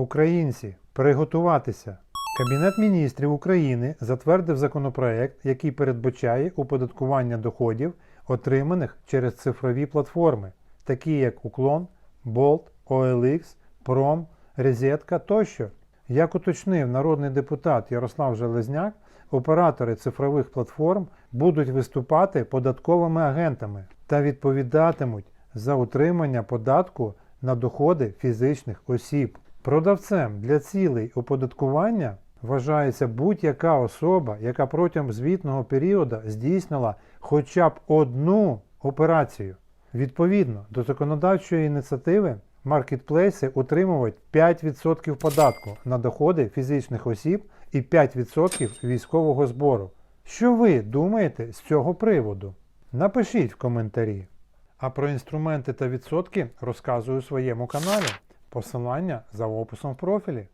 Українці, приготуватися! Кабінет міністрів України затвердив законопроект, який передбачає оподаткування доходів, отриманих через цифрові платформи, такі як Уклон, Bolt, OLX, Prom, Резетка тощо. Як уточнив народний депутат Ярослав Железняк, оператори цифрових платформ будуть виступати податковими агентами та відповідатимуть за утримання податку на доходи фізичних осіб. Продавцем для цілей оподаткування вважається будь-яка особа, яка протягом звітного періоду здійснила хоча б одну операцію. Відповідно до законодавчої ініціативи, маркетплейси утримують 5% податку на доходи фізичних осіб і 5% військового збору. Що ви думаєте з цього приводу? Напишіть в коментарі. А про інструменти та відсотки розказую у своєму каналі. Посилання за описом в профілі.